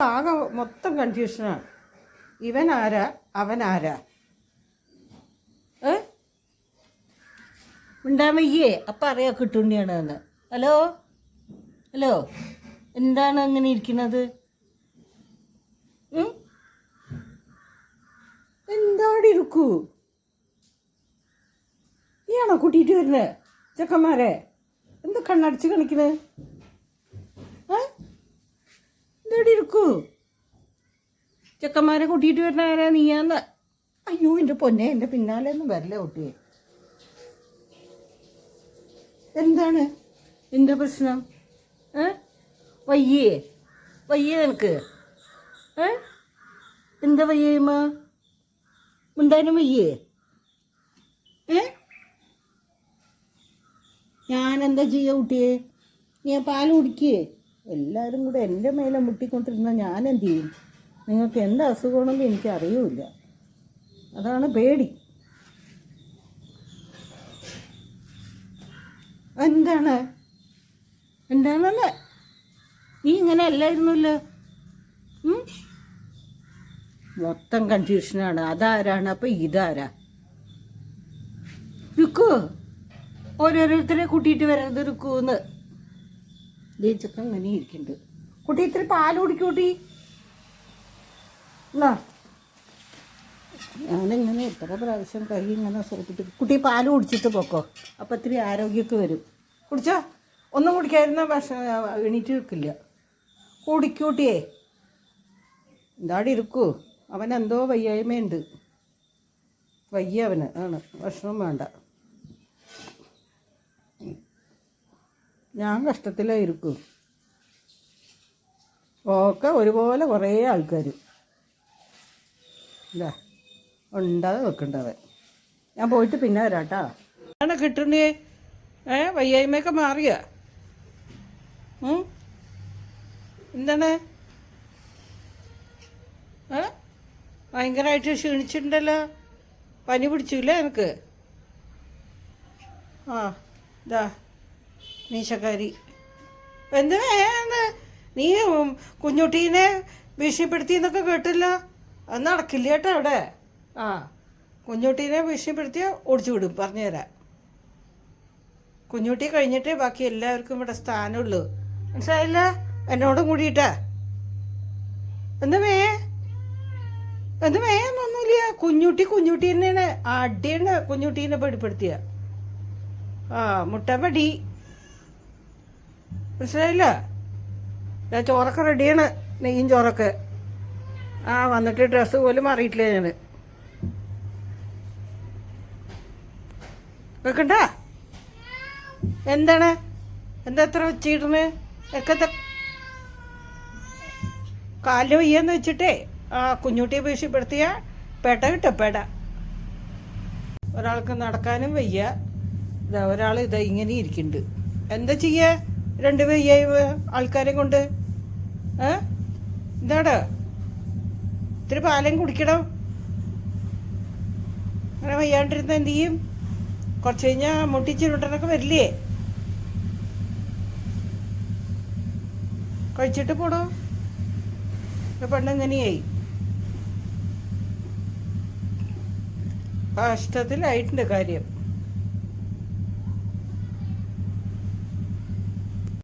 ആകെ മൊത്തം കൺഫ്യൂഷനാണ് ഇവൻ ആരാ? അവൻ ആരാ? ഏ? ഉണ്ടാൻ വയ്യേ അപ്പം അറിയാം കിട്ടുണ്ണിയാണ് എന്ന് ഹലോ? ഹലോ? എന്താണ് അങ്ങനെ ഇരിക്കുന്നത്? എന്താണ് ഇരിക്കൂ നീയാണോ കൂട്ടിയിട്ട് വരുന്നത് ചെക്കന്മാരെ എന്താ കണ്ണടിച്ച് കളിക്കുന്നത് എന്താടി ഇരിക്കൂ? ചെക്കന്മാരെ കൂട്ടിയിട്ട് വരുന്ന ആരാ നീയാന്ന്? അയ്യോ എന്റെ പൊന്നെ എന്റെ പിന്നാലെ ഒന്നും വരില്ല കുട്ടിയെ. എന്താണ് എന്താ പ്രശ്നം? ഏ? വയ്യേ. വയ്യേ നിനക്ക്. ഏ? എന്താ വയ്യേമ്മ ഉണ്ടാനും വയ്യേ? ഏ? ഞാൻ എന്താ ചെയ്യുക കുട്ടിയെ? ഞാൻ പാൽ കുടിക്കേ. എല്ലാവരും കൂടെ എന്റെ മേലെ മുട്ടിക്കൊണ്ടിരുന്ന ഞാൻ എന്ത് ചെയ്യും? നിങ്ങൾക്ക് എന്ത് അസുഖമാണെന്ന് എനിക്ക് അറിയില്ല അതാണ് പേടി. എന്താണ്? എന്താണല്ലേ? നീ ഇങ്ങനെ അല്ലായിരുന്നല്ലോ? മൊത്തം കൺഫ്യൂഷനാണ് അതാരാണ്? അപ്പം ഇതാരാ? രുക്കു ഓരോരുത്തരെ കൂട്ടിയിട്ട് വരരുത് രുക്കൂന്ന്. ദേശൊക്കെ അങ്ങനെ ഇരിക്കുന്നുണ്ട് കുട്ടി ഇത്തിരി പാൽ കുടിക്കൂട്ടി എന്നാ ഞാനിങ്ങനെ എത്ര പ്രാവശ്യം കൈ ഇങ്ങനെ സോപ്പിട്ട് കുട്ടി പാൽ കുടിച്ചിട്ട് പോക്കോ. അപ്പം ഇത്തിരി ആരോഗ്യമൊക്കെ വരും. കുടിച്ചോ? ഒന്നും കുടിക്കാതിരുന്ന ഭക്ഷണം എണീറ്റ് നിൽക്കില്ല. കുടിക്കൂട്ടിയേ എന്താടി ഇരിക്കൂ? അവനെന്തോ വയ്യായ്മയുണ്ട്. വയ്യ അവന്. ആണ്. ഭക്ഷണം വേണ്ട. ഞാൻ കഷ്ടത്തിലായിരിക്കും ഒക്കെ ഒരുപോലെ കുറേ ആൾക്കാർ ഇല്ല ഉണ്ടാതെ വെക്കണ്ടവൻ ഞാൻ പോയിട്ട് പിന്നെ വരാം കേട്ടോ ആണ് കിട്ടണേ ഏ വയ്യായ്മയൊക്കെ മാറിയ? എന്താണ്? ഭയങ്കരമായിട്ട് ക്ഷീണിച്ചിട്ടുണ്ടല്ലോ? പനി പിടിച്ചില്ലേ എനിക്ക് ആ ഇതാ. മീശക്കാരി എന്ത് വേന്ന് നീ കുഞ്ഞുട്ടീനെ ഭീഷണിപ്പെടുത്തി എന്നൊക്കെ കേട്ടില്ല? അത് നടക്കില്ല കേട്ടോ അവിടെ. ആ കുഞ്ഞുട്ടീനെ ഭീഷണിപ്പെടുത്തിയ ഓടിച്ചു വിടും പറഞ്ഞുതരാം കുഞ്ഞുട്ടി കഴിഞ്ഞിട്ടേ ബാക്കി എല്ലാവർക്കും ഇവിടെ സ്ഥാനമുള്ളൂ. മനസ്സിലായില്ല? എന്നോടും കൂടിയിട്ടാ. എന്തുമേ എന്തുമേ ഒന്നുമില്ല. കുഞ്ഞുട്ടി കുഞ്ഞുട്ടി തന്നെയാണ് അടിയാണ് കുഞ്ഞുട്ടീനെ പേടിപ്പെടുത്തിയ. ആ മുട്ടപ്പടി മനസ്സിലായില്ല? ഞാൻ ചോറൊക്കെ റെഡിയാണ് നെയ്യും ചോറൊക്കെ. ആ വന്നിട്ട് ഡ്രസ്സ് പോലും മാറിയിട്ടില്ല ഞാൻ വെക്കണ്ട എന്താണ്? എന്താ എത്ര വെച്ചിടുന്നത് ഒക്കെ കാലിന് വയ്യെന്ന് വെച്ചിട്ടേ ആ കുഞ്ഞുട്ടിയെ ഭീഷണിപ്പെടുത്തിയ പേട്ട കിട്ടും പേട? ഒരാൾക്ക് നടക്കാനും വയ്യ. ഇതാ ഒരാൾ ഇതാ ഇങ്ങനെ ഇരിക്കുന്നുണ്ട്. എന്താ ചെയ്യ? രണ്ട് വയ്യായി ആൾക്കാരെ കൊണ്ട് ഏ? എന്താടാ? ഇത്തിരി പാലം കുടിക്കണം അങ്ങനെ വയ്യാണ്ടിരുന്ന എന്ത് ചെയ്യും? കുറച്ച് കഴിഞ്ഞാൽ മുട്ടിച്ചിരുട്ടനൊക്കെ വരില്ലേ? കഴിച്ചിട്ട് പോടോ. പെണ്ണെങ്ങനെയായി കഷ്ടത്തിലായിട്ടുണ്ട് കാര്യം.